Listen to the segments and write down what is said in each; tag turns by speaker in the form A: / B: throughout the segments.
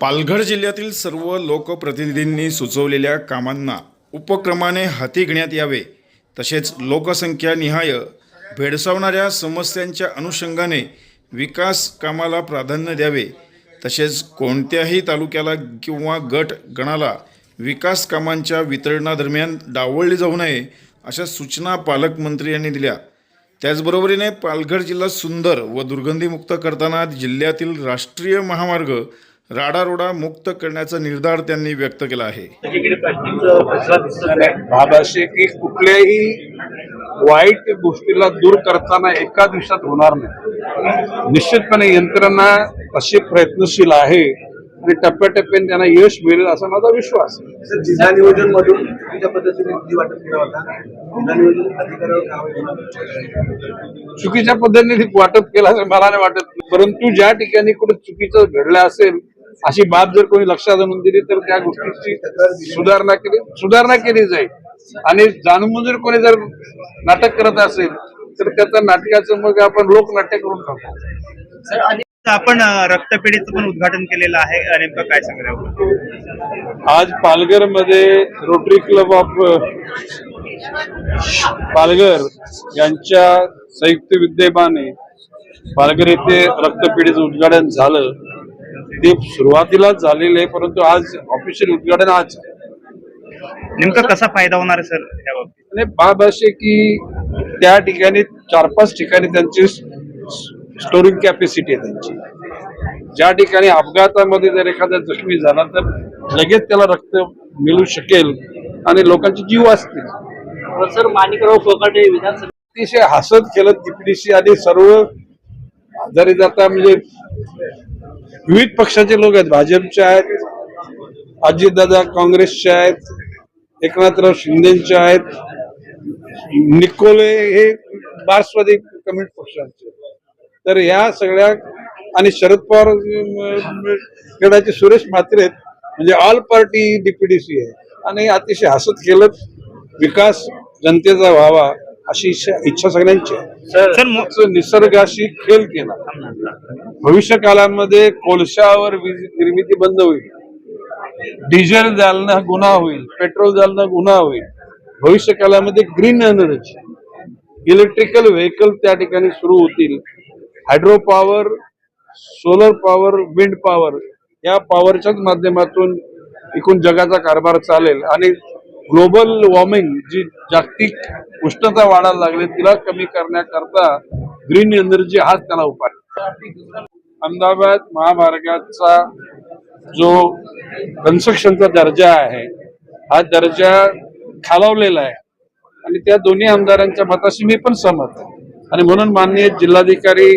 A: पालघर जिल्ह्यातील सर्व लोकप्रतिनिधींनी सुचवलेल्या कामांना उपक्रमाने हाती घेण्यात यावे तसेच लोकसंख्यानिहाय भेडसावणाऱ्या समस्यांच्या अनुषंगाने विकास कामाला प्राधान्य द्यावे तसेच कोणत्याही तालुक्याला किंवा गट गणाला विकास कामांच्या वितरणादरम्यान डावळली जाऊ नये अशा सूचना पालकमंत्री यांनी दिल्या. त्याचबरोबरीने पालघर जिल्हा सुंदर व दुर्गंधीमुक्त करताना जिल्ह्यातील राष्ट्रीय महामार्ग राडारोडा मुक्त करण्याचा निर्धार त्यांनी व्यक्त केला आहे.
B: भाग असे की कुठल्याही वाईट गोष्टीला दूर करताना एका दिवसात होणार नाही. निश्चितपणे यंत्रणा तशी प्रयत्नशील आहे आणि टप्प्याटप्प्याने त्यांना यश मिळेल असा माझा विश्वास
C: जिल्हा नियोजन मधून चुकीच्या पद्धतीने वाटप केला
B: मला नाही वाटत. परंतु ज्या ठिकाणी कुठे चुकीचं घडलं असेल अशी बाब जर कोणी लक्षात आणून दिली तर त्या गोष्टीची सुधारणा केली सुधारणा केली जाईल. आणि जाणून जर कोणी जर नाटक करत असेल तर त्याचं नाटकाचं मग आपण लोकनाट्य करून टाकू.
D: आपण रक्तपेढीचं पण उद्घाटन केलेलं आहे. नेमकं काय सांगणार
B: आज पालघरमध्ये रोटरी क्लब ऑफ पालघर यांच्या संयुक्त विद्यमाने पालघर येथे रक्तपेढीचं उद्घाटन झालं. ते सुरुवातीलाच झालेलं आहे परंतु आज ऑफिशियल उद्घाटन आज.
D: नेमका कसा फायदा होणार आहे सर या बाबतीत?
B: आणि बाब असे की त्या ठिकाणी चार पाच ठिकाणी त्यांची स्टोरिंग कॅपॅसिटी आहे त्यांची. ज्या ठिकाणी अपघातामध्ये जर एखादा जखमी झाला तर लगेच त्याला रक्त मिळू शकेल आणि लोकांचे जीव वाचतील.
D: सर माणिकराव कोकाटे विधानसभा
B: अतिशय हसत खेळत तिपडीशी आणि सर्व जरी जाता म्हणजे विविध पक्षाचे लोक आहेत. भाजपचे आहेत अजितदादा काँग्रेसचे आहेत एकनाथराव शिंदेचे आहेत निकोले हे मार्क्सवादी कम्युनिस्ट पक्षाचे तर या सगळ्या आणि शरद पवार गडाचे सुरेश म्हात्रे आहेत. म्हणजे ऑल पार्टी डीपीडीसी आहे. आणि अतिशय हसत केलं विकास जनतेचा व्हावा. अशी इच्छा इच्छा सगळ्यांची आहे. निसर्गाशी खेळ केला. भविष्य काळामध्ये कोळशावर वीज निर्मिती बंद होईल. डिझेल जालना गुन्हा होईल पेट्रोल जालना गुन्हा होईल. भविष्य काळामध्ये ग्रीन एनर्जी इलेक्ट्रिकल व्हेकल त्या ठिकाणी सुरू होतील. Hydro power solar power wind power या पॉवरच्याच माध्यमातून एकूण जगाचा कारभार चालेल आणि ग्लोबल वॉर्मिंग जी जागतिक उष्णता वाढायला लागली तिला कमी करण्याकरता ग्रीन एनर्जी हाच त्याला उपाय. अहमदाबाद महामार्गाचा जो कन्स्ट्रक्शनचा दर्जा आहे हा दर्जा खालावलेला आहे. आणि त्या दोन्ही आमदारांच्या मताशी मी पण सहमत आहे. आणि म्हणून माननीय जिल्हाधिकारी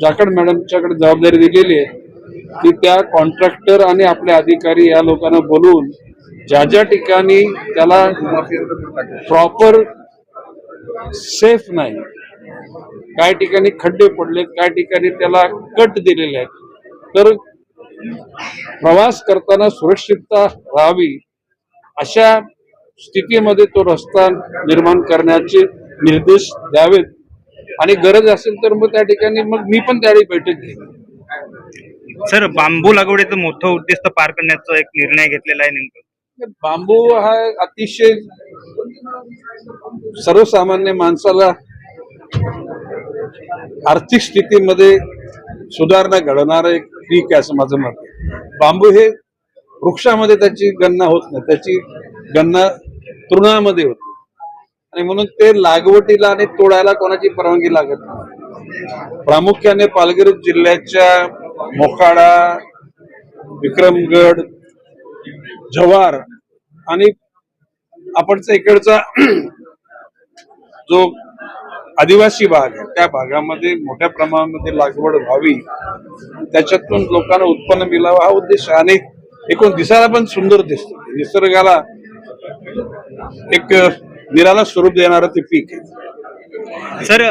B: जाकड मॅडमच्याकडे जबाबदारी दिलेली आहे की त्या कॉन्ट्रॅक्टर आणि आपले अधिकारी या लोकांना बोलवून ज्या ज्या ठिकाणी त्याला प्रॉपर सेफ नाही काय ठिकाणी खड्डे पडलेत काय ठिकाणी त्याला कट दिलेले आहेत तर प्रवास करताना सुरक्षितता राहावी अशा स्थितीमध्ये तो रस्ता निर्माण करण्याचे निर्देश द्यावेत. आणि गरज असेल तर मग त्या ठिकाणी मग मी पण त्यावेळी बैठक घेईन.
D: सर बांबू लागवडीचं मोठं उद्दिष्ट पार करण्याचा एक निर्णय घेतलेला आहे नेमकं.
B: बांबू हा अतिशय सर्वसामान्य माणसाला आर्थिक स्थितीमध्ये सुधारणा घडवणार एक पीक आहे असं माझं मत बांबू हे वृक्षामध्ये त्याची गणना होत नाही त्याची गणना तृणामध्ये होते. आणि म्हणून ते लागवटीला आणि तोडायला कोणाची परवानगी लागत नाही. प्रामुख्याने पालघर जिल्ह्याच्या मोखाडा विक्रमगड जव्हार आणि आपणचा इकडचा जो आदिवासी भाग आहे त्या भागामध्ये मोठ्या प्रमाणामध्ये लागवड व्हावी त्याच्यातून लोकांना उत्पन्न मिळावं हा उद्देश आणि एकूण दिसायला पण सुंदर दिसत. निसर्गाला एक निराला स्वरूप देणारं ते पीक आहे.
D: सर